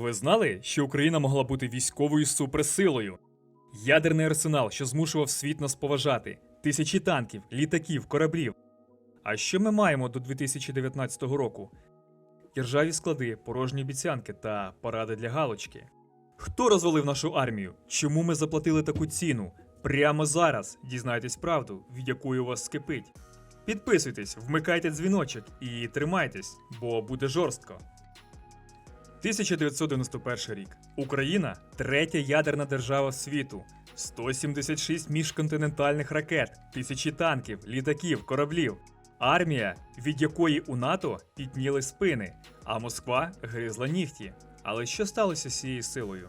Ви знали, що Україна могла бути військовою суперсилою? Ядерний арсенал, що змушував світ нас поважати, тисячі танків, літаків, кораблів. А що ми маємо до 2019 року? Іржаві склади, порожні обіцянки та поради для галочки. Хто розвалив нашу армію? Чому ми заплатили таку ціну? Прямо зараз дізнайтесь правду, від якої у вас скипить. Підписуйтесь, вмикайте дзвіночок і тримайтесь, бо буде жорстко. 1991 рік. Україна третя ядерна держава світу. 176 міжконтинентальних ракет, тисячі танків, літаків, кораблів. Армія, від якої у НАТО пітніли спини, а Москва гризла нігті. Але що сталося з цією силою?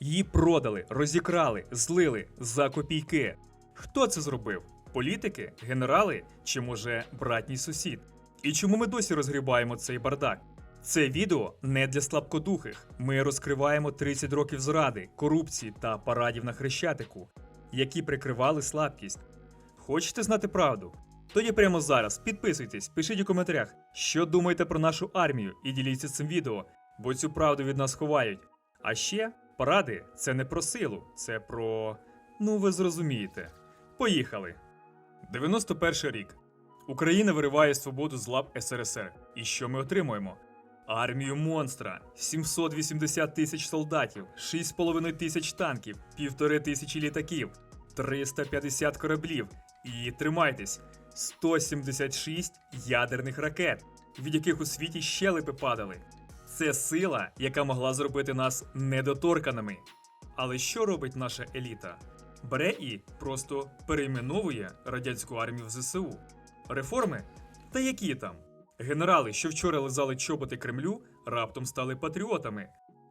Її продали, розікрали, злили за копійки. Хто це зробив? Політики, генерали чи може братній сусід? І чому ми досі розгрібаємо цей бардак? Це відео не для слабкодухих. Ми розкриваємо 30 років зради, корупції та парадів на хрещатику, які прикривали слабкість. Хочете знати правду? Тоді прямо зараз підписуйтесь, пишіть у коментарях, що думаєте про нашу армію і діліться цим відео, бо цю правду від нас ховають. А ще поради це не про силу, це про. Ну ви зрозумієте. Поїхали. 91 рік. Україна вириває свободу з лап СРСР. І що ми отримуємо? Армію монстра, 780 тисяч солдатів, 6,5 тисяч танків, півтори тисячі літаків, 350 кораблів і тримайтесь, 176 ядерних ракет, від яких у світі щелепи падали. Це сила, яка могла зробити нас недоторканими. Але що робить наша еліта? Бере і просто перейменовує радянську армію в ЗСУ. Реформи? Та які там? Генерали, що вчора лизали чоботи Кремлю, раптом стали патріотами.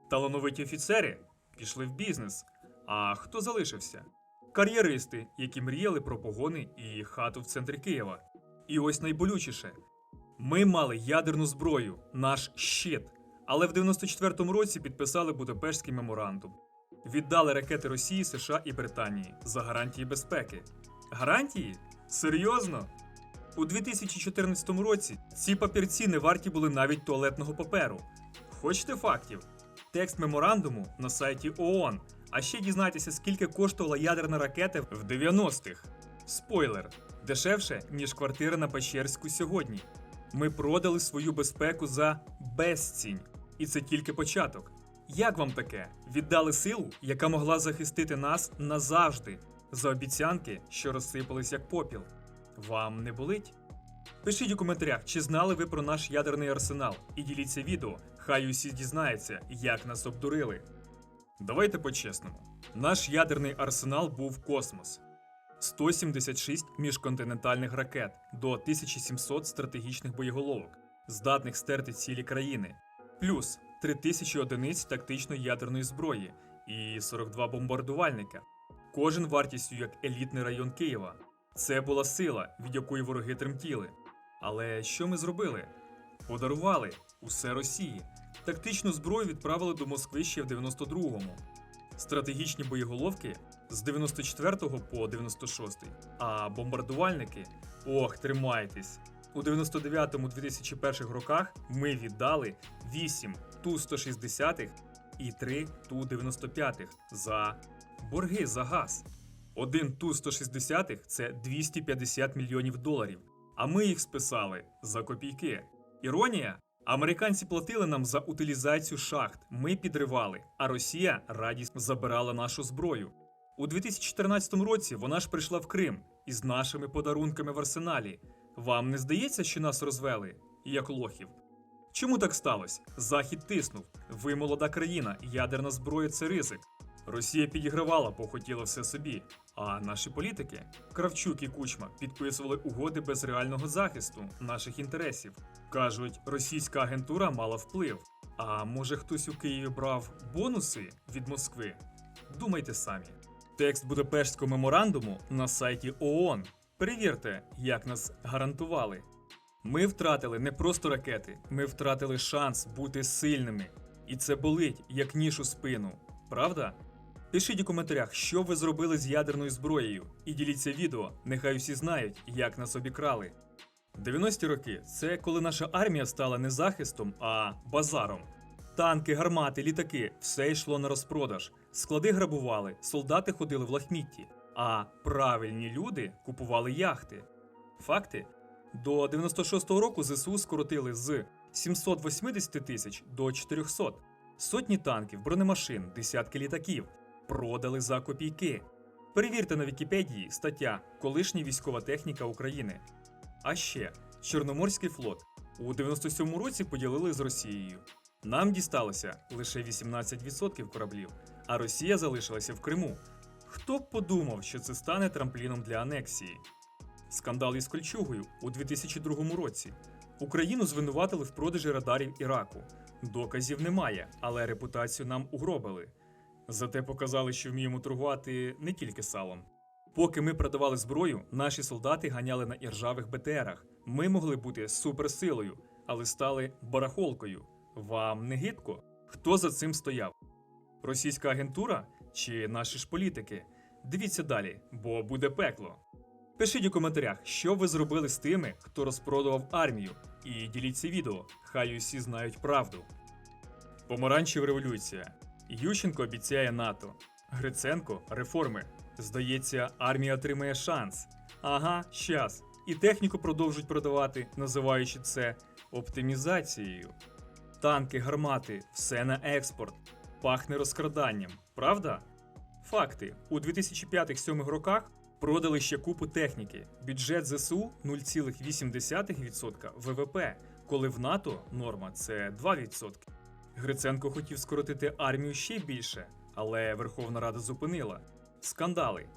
Талановиті офіцери пішли в бізнес. А хто залишився? Кар'єристи, які мріяли про погони і хату в центрі Києва. І ось найболючіше: ми мали ядерну зброю, наш щит. Але в 94-му році підписали Будапештський меморандум. Віддали ракети Росії, США і Британії за гарантії безпеки. Гарантії? Серйозно? У 2014 році ці папірці не варті були навіть туалетного паперу. Хочете фактів? Текст меморандуму на сайті ООН. А ще дізнайтеся, скільки коштувала ядерна ракета в 90-х. Спойлер: дешевше, ніж квартира на Печерську сьогодні. Ми продали свою безпеку за безцінь. І це тільки початок. Як вам таке? Віддали силу, яка могла захистити нас назавжди, за обіцянки, що розсипались як попіл. Вам не болить? Пишіть у коментарях, чи знали ви про наш ядерний арсенал, і діліться відео, хай усі дізнаються, як нас обдурили. Давайте по-чесному. Наш ядерний арсенал був космос. 176 міжконтинентальних ракет до 1700 стратегічних боєголовок, здатних стерти цілі країни, плюс 3000 одиниць тактичної ядерної зброї і 42 бомбардувальника, кожен вартістю як елітний район Києва. Це була сила, від якої вороги тремтіли. Але що ми зробили? Подарували усе Росії. Тактичну зброю відправили до Москви ще в 92-му. Стратегічні боєголовки з 94 по 96, а бомбардувальники ох, тримайтесь. У 99-2001 роках ми віддали 8 Ту-160 і 3 Ту-95 за борги за газ. Один Ту-160 це 250 мільйонів доларів, а ми їх списали за копійки. Іронія? Американці платили нам за утилізацію шахт, ми підривали, а Росія радісно забирала нашу зброю. У 2014 році вона ж прийшла в Крим із нашими подарунками в арсеналі. Вам не здається, що нас розвели, як лохів? Чому так сталося? Захід тиснув. Ви молода країна, ядерна зброя це ризик. Росія підігравала, бо хотіла все собі. А наші політики, Кравчук і Кучма, підписували угоди без реального захисту наших інтересів. Кажуть, російська агентура мала вплив. А може хтось у Києві брав бонуси від Москви? Думайте самі. Текст Будапештського меморандуму на сайті ООН. Перевірте, як нас гарантували. Ми втратили не просто ракети, ми втратили шанс бути сильними. І це болить, як ніж у спину. Правда? Пишіть у коментарях, що ви зробили з ядерною зброєю, і діліться відео, нехай усі знають, як нас обікрали. 90-ті роки це коли наша армія стала не захистом, а базаром. Танки, гармати, літаки все йшло на розпродаж. Склади грабували, солдати ходили в лахмітті, а правильні люди купували яхти. Факти: до 96-го року ЗСУ скоротили з 780 тисяч до 400. Сотні танків, бронемашин, десятки літаків продали за копійки. Перевірте на Вікіпедії стаття Колишня військова техніка України. А ще Чорноморський флот у 97-му році поділили з Росією. Нам дісталося лише 18% кораблів, а Росія залишилася в Криму. Хто б подумав, що це стане трампліном для анексії? Скандал із Кольчугою у 2002 році. Україну звинуватили в продажі радарів Іраку. Доказів немає, але репутацію нам угробили. Зате показали, що вміємо торгувати не тільки салом. Поки ми продавали зброю, наші солдати ганяли на іржавих БТРах. Ми могли бути суперсилою, але стали барахолкою. Вам не гидко? Хто за цим стояв? Російська агентура чи наші ж політики? Дивіться далі, бо буде пекло. Пишіть у коментарях, що ви зробили з тими, хто розпродував армію, і діліться відео, хай усі знають правду. Помаранчева революція. Ющенко обіцяє НАТО. Гриценко реформи. Здається, армія отримає шанс. Ага, щас. І техніку продовжують продавати, називаючи це оптимізацією. Танки, гармати, все на експорт. Пахне розкраданням, правда? Факти: у 2005-2007 роках продали ще купу техніки. Бюджет ЗСУ 0,8% ВВП, коли в НАТО норма це 2%. Гриценко хотів скоротити армію ще більше, але Верховна Рада зупинила. Скандали.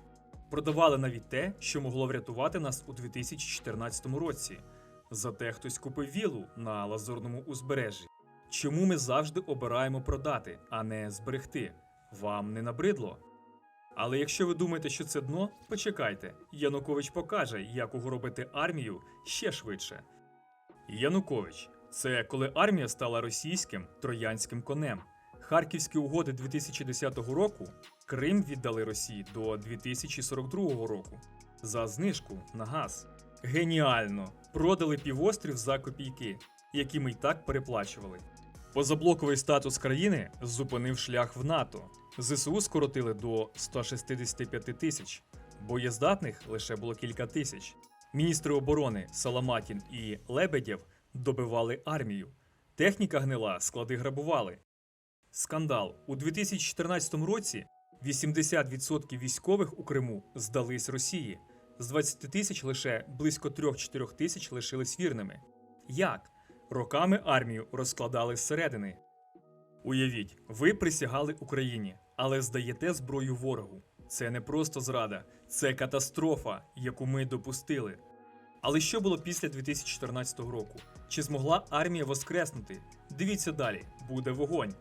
Продавали навіть те, що могло врятувати нас у 2014 році. Зате хтось купив вілу на лазурному узбережжі. Чому ми завжди обираємо продати, а не зберегти? Вам не набридло? Але якщо ви думаєте, що це дно, почекайте. Янукович покаже, як угробити армію ще швидше. Янукович це коли армія стала російським троянським конем. Харківські угоди 2010 року Крим віддали Росії до 2042 року за знижку на газ. Геніально! Продали півострів за копійки, які ми й так переплачували. Позаблоковий статус країни зупинив шлях в НАТО. ЗСУ скоротили до 165 тисяч, боєздатних лише було кілька тисяч. Міністри оборони Саламатін і Лебедєв добивали армію. Техніка гнила, склади грабували. Скандал у 2014 році 80% військових у Криму здались Росії. З 20 тисяч лише близько 3-4 тисяч лишились вірними. Як? Роками армію розкладали зсередини. Уявіть, ви присягали Україні, але здаєте зброю ворогу. Це не просто зрада, це катастрофа, яку ми допустили. Але що було після 2014 року? Чи змогла армія воскреснути? Дивіться далі, буде вогонь.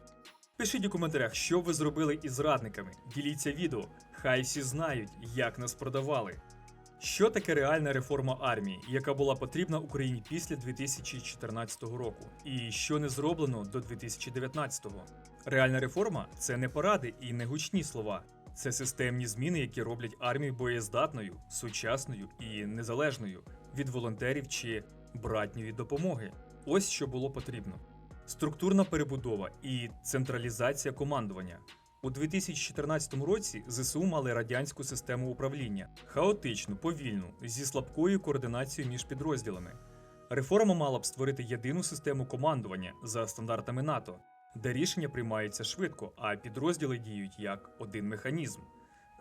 Пишіть у коментарях, що ви зробили із зрадниками. Діліться відео, хай всі знають, як нас продавали. Що таке реальна реформа армії, яка була потрібна Україні після 2014 року, і що не зроблено до 2019-го? Реальна реформа це не поради і не гучні слова. Це системні зміни, які роблять армію боєздатною, сучасною і незалежною від волонтерів чи братньої допомоги. Ось що було потрібно: структурна перебудова і централізація командування. У 2014 році ЗСУ мали радянську систему управління хаотичну, повільну, зі слабкою координацією між підрозділами. Реформа мала б створити єдину систему командування за стандартами НАТО, де рішення приймаються швидко, а підрозділи діють як один механізм.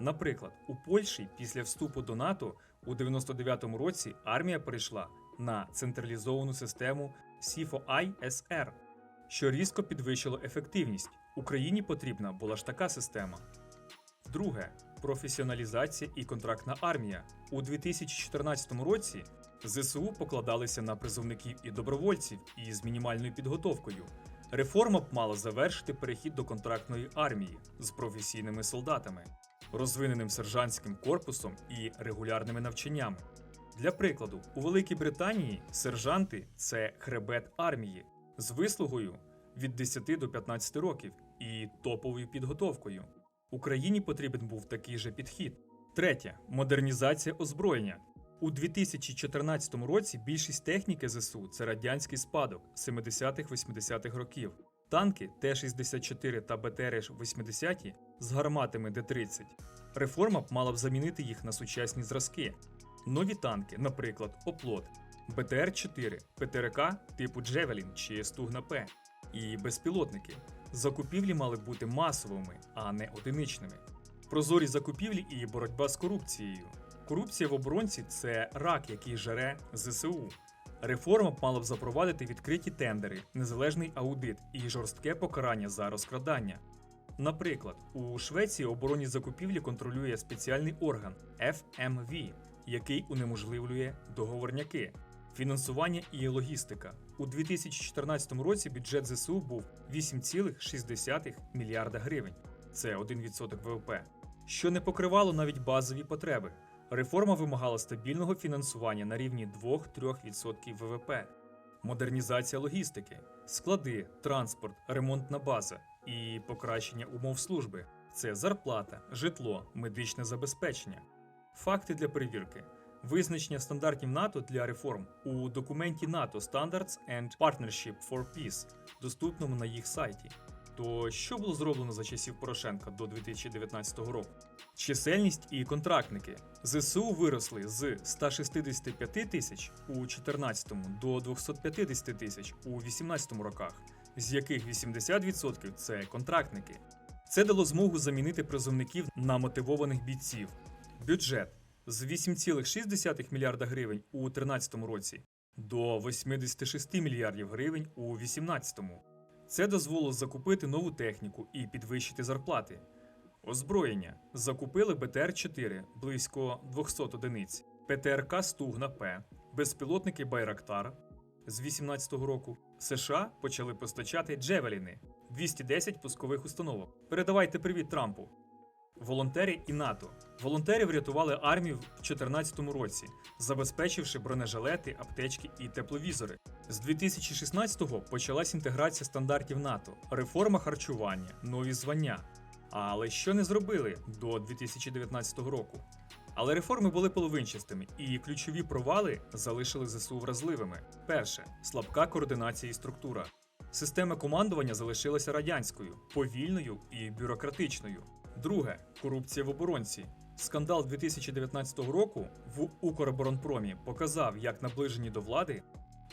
Наприклад, у Польщі після вступу до НАТО у 99-му році армія перейшла на централізовану систему SIFO-ISR, що різко підвищило ефективність. Україні потрібна була ж така система. Друге професіоналізація і контрактна армія. У 2014 році ЗСУ покладалися на призовників і добровольців із мінімальною підготовкою. Реформа б мала завершити перехід до контрактної армії з професійними солдатами, розвиненим сержантським корпусом і регулярними навчаннями. Для прикладу, у Великій Британії сержанти це хребет армії з вислугою від 10 до 15 років і топовою підготовкою. Україні потрібен був такий же підхід. Третє модернізація озброєння. У 2014 році більшість техніки ЗСУ це радянський спадок 70-80-х років. танки Т-64 та БТР-80 з гарматами Д-30. Реформа б мала б замінити їх на сучасні зразки. Нові танки, наприклад, Оплот, БТР-4, ПТРК типу Джевелін чи Стугна П, і безпілотники. Закупівлі мали бути масовими, а не одиничними. Прозорі закупівлі і боротьба з корупцією. Корупція в оборонці це рак, який жере ЗСУ. Реформа мала б запровадити відкриті тендери, незалежний аудит і жорстке покарання за розкрадання. Наприклад, у Швеції оборонні закупівлі контролює спеціальний орган FMV, який унеможливлює договорняки, фінансування і логістика. У 2014 році бюджет ЗСУ був 8,6 мільярда гривень. Це 1% ВВП, що не покривало навіть базові потреби. Реформа вимагала стабільного фінансування на рівні 2-3% ВВП, модернізація логістики, склади, транспорт, ремонтна база і покращення умов служби. Це зарплата, житло, медичне забезпечення. Факти для перевірки. Визначення стандартів НАТО для реформ у документі НАТО Standards and Partnership for Peace, доступному на їх сайті. То що було зроблено за часів Порошенка до 2019 року? Чисельність і контрактники. ЗСУ виросли з 165 тисяч у 2014 до 250 тисяч у 2018 роках, з яких 80% це контрактники. Це дало змогу замінити призовників на мотивованих бійців. Бюджет з 8,6 мільярда гривень у 2013 році до 86 мільярдів гривень у 2018. Це дозволило закупити нову техніку і підвищити зарплати. Озброєння закупили БТР-4 близько 200 одиниць, ПТРК Стугна П, безпілотники Байрактар з 2018 року. США почали постачати Джевеліни 210 пускових установок. Передавайте привіт Трампу. Волонтери і НАТО. Волонтери врятували армію в 2014 році, забезпечивши бронежилети, аптечки і тепловізори. З 2016-го почалась інтеграція стандартів НАТО, реформа харчування, нові звання. Але що не зробили до 2019 року? Але реформи були половинчастими, і ключові провали залишили ЗСУ вразливими. Перше слабка координація і структура. Система командування залишилася радянською, повільною і бюрократичною. Друге корупція в оборонці. Скандал 2019 року в Укроборонпромі показав, як наближені до влади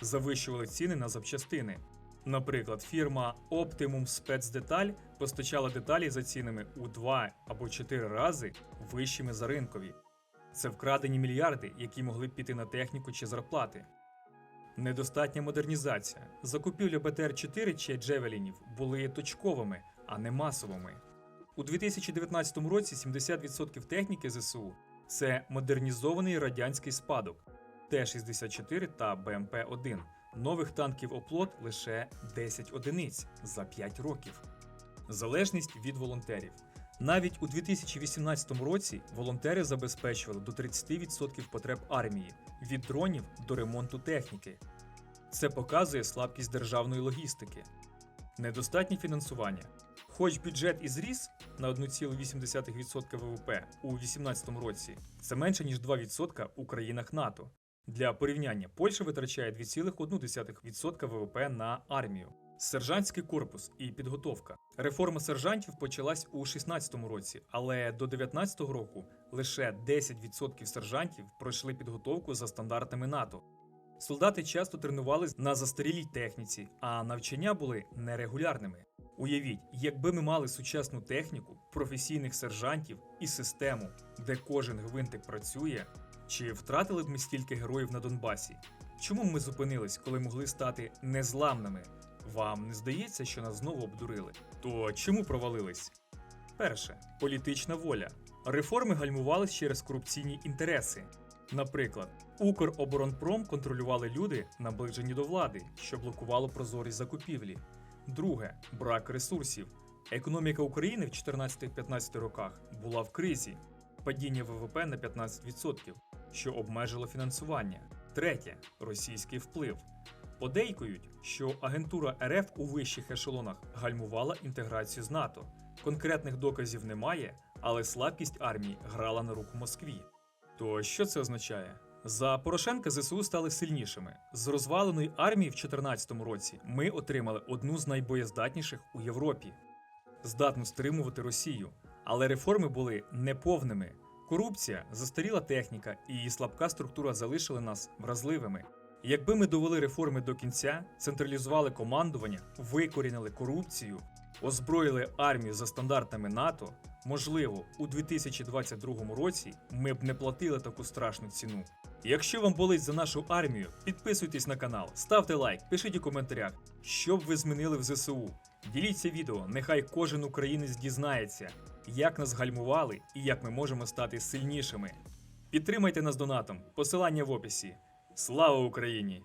завищували ціни на запчастини. Наприклад, фірма Optimum Спецдеталь постачала деталі за цінами у 2 або 4 рази вищими за ринкові. Це вкрадені мільярди, які могли б піти на техніку чи зарплати. Недостатня модернізація. Закупівля БТР-4 чи Джевелінів були точковими, а не масовими. У 2019 році 70% техніки ЗСУ це модернізований радянський спадок Т-64 та БМП-1. Нових танків оплот лише 10 одиниць за 5 років. Залежність від волонтерів. Навіть у 2018 році волонтери забезпечували до 30% потреб армії від дронів до ремонту техніки. Це показує слабкість державної логістики, недостатнє фінансування. Хоч бюджет і зріс на 1,8% ВВП у 2018 році, це менше ніж 2% у країнах НАТО. Для порівняння Польща витрачає 2,1% ВВП на армію. Сержантський корпус і підготовка. Реформа сержантів почалась у 2016 році, але до 2019 року лише 10% сержантів пройшли підготовку за стандартами НАТО. Солдати часто тренувались на застарілій техніці, а навчання були нерегулярними. Уявіть, якби ми мали сучасну техніку, професійних сержантів і систему, де кожен гвинтик працює, чи втратили б ми стільки героїв на Донбасі? Чому ми зупинились, коли могли стати незламними? Вам не здається, що нас знову обдурили? То чому провалились? Перше політична воля. Реформи гальмувались через корупційні інтереси. Наприклад, Укроборонпром контролювали люди, наближені до влади, що блокувало прозорість закупівлі. Друге брак ресурсів. Економіка України в 14-15 роках була в кризі, падіння ВВП на 15%, що обмежило фінансування. Третє російський вплив. Подейкують, що агентура РФ у вищих ешелонах гальмувала інтеграцію з НАТО. Конкретних доказів немає, але слабкість армії грала на руку Москві. То що це означає? За Порошенка ЗСУ стали сильнішими. З розваленої армії в 2014 році ми отримали одну з найбоєздатніших у Європі, здатну стримувати Росію. Але реформи були неповними. Корупція, застаріла техніка і її слабка структура залишили нас вразливими. Якби ми довели реформи до кінця, централізували командування, викорінили корупцію, озброїли армію за стандартами НАТО, можливо, у 2022 році ми б не платили таку страшну ціну. Якщо вам болить за нашу армію, підписуйтесь на канал, ставте лайк, пишіть у коментарях, що б ви змінили в ЗСУ. Діліться відео, нехай кожен українець дізнається, як нас гальмували і як ми можемо стати сильнішими. Підтримайте нас донатом, посилання в описі. Слава Україні!